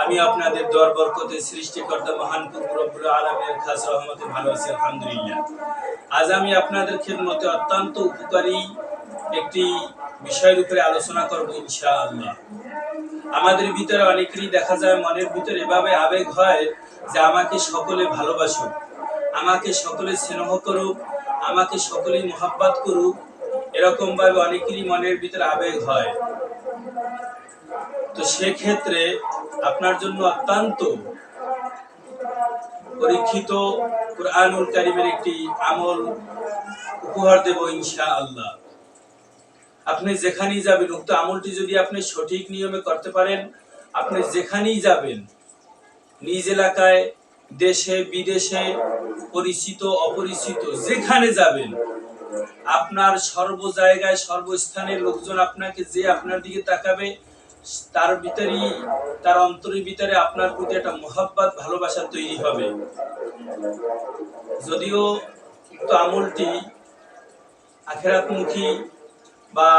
আমি আপনাদের দর বরকতে সৃষ্টিকর্তা মহান রব্বুল আলামিনের খাস রহমতে ভালো আছি, আলহামদুলিল্লাহ। আজ আমি আপনাদের খেদমতে অত্যন্ত উপকারী একটি বিষয়ের উপরে আলোচনা করব ইনশাআল্লাহ। আমাদের ভিতরে অনেকেরই দেখা যায়, মনের ভিতরে এভাবে আবেগ হয় যে আমাকে সকলে ভালোবাসুক। আমাকে সকলে স্নেহ করুক, আমাকে সকলেই মোহাব্বত করুক এরকম ভাবে অনেকেরই মনের ভিতরে আবেগ হয়। তো সেক্ষেত্রে আপনার জন্য অত্যন্ত পরীক্ষিত কোরআনুল কারিমের একটি আমল উপহার দেব ইনশা আল্লাহ আপনি যেখানেই যাবেন, উক্ত আমলটি যদি আপনি সঠিক নিয়মে করতে পারেন, আপনি যেখানেই যাবেন, নিজ এলাকায় দেশে, বিদেশে, পরিচিত, অপরিচিত, যেখানে যাবেন, আপনার সর্ব জায়গায় সর্বস্থানের লোকজন আপনাকে যে আপনার দিকে তাকাবে, তার ভিতরেই, তার অন্তরের ভিতরে আপনার প্রতি একটা মোহাব্বত, ভালোবাসা তৈরি হবে। যদিও উক্ত আমলটি আখেরাতমুখী বা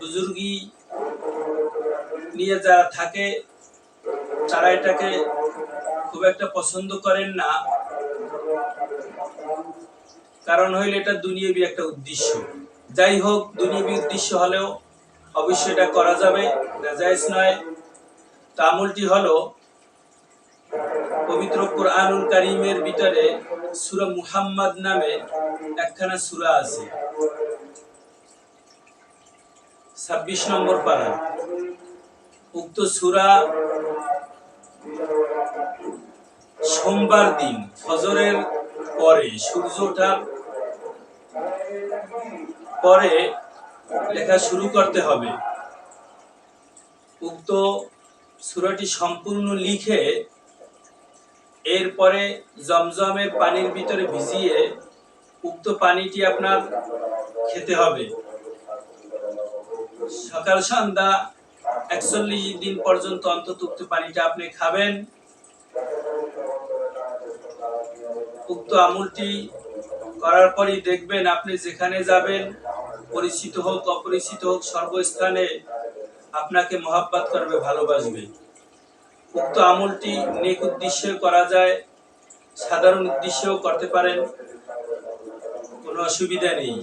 বুজুর্গি নিয়ে যারা থাকে, তারা এটাকে খুব একটা পছন্দ করেন না। কারণ হইল এটা দুনিয়াবি একটা উদ্দেশ্য। যাই হোক, দুনিয়াবি উদ্দেশ্য হলেও অবশ্যই এটা করা যাবে। নাজাইজ নয়। তো আমলটি হলো পবিত্র কোরআনুল কারিমের ভিতরে সুরা মুহাম্মদ নামে একখানা সুরা আছে। ছাব্বিশ নম্বর পারা। উক্ত সুরা সোমবার দিন, ফজরের পরে, সূর্য ওঠার পরে লেখা শুরু করতে হবে। উক্ত সুরাটি সম্পূর্ণ লিখে এরপরে জমজমের পানির ভিতরে ভিজিয়ে উক্ত পানিটি আপনার খেতে হবে। সকাল সন্ধ্যা একচল্লিশ দিন পর্যন্ত অন্তত উক্ত পানিটা আপনি খাবেন। উক্ত আমলটি করার পরই দেখবেন আপনি যেখানে যাবেন, পরিচিত হোক, অপরিচিত হোক, সর্বস্থানে আপনাকে মহাব্বাত করবে, ভালোবাসবে। উক্ত আমলটি নেক উদ্দেশ্যে করা যায়, সাধারণ উদ্দেশ্যেও করতে পারেন, কোনো অসুবিধা নেই।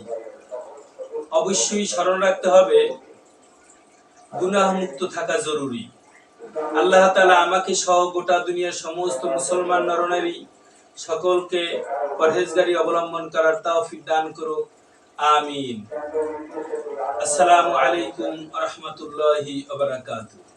অবশ্যই স্মরণ রাখতে হবে গুনাহ মুক্ত থাকা জরুরি। আল্লাহ তালা আমাকে সহ গোটা দুনিয়ার সমস্ত মুসলমান নরনারী সকলকে পরহেজগারি অবলম্বন করার তৌফিক দান করো আমিন। আসসালামু আলাইকুম রহমতুল্লাহি ওয়া বারাকাতুহু।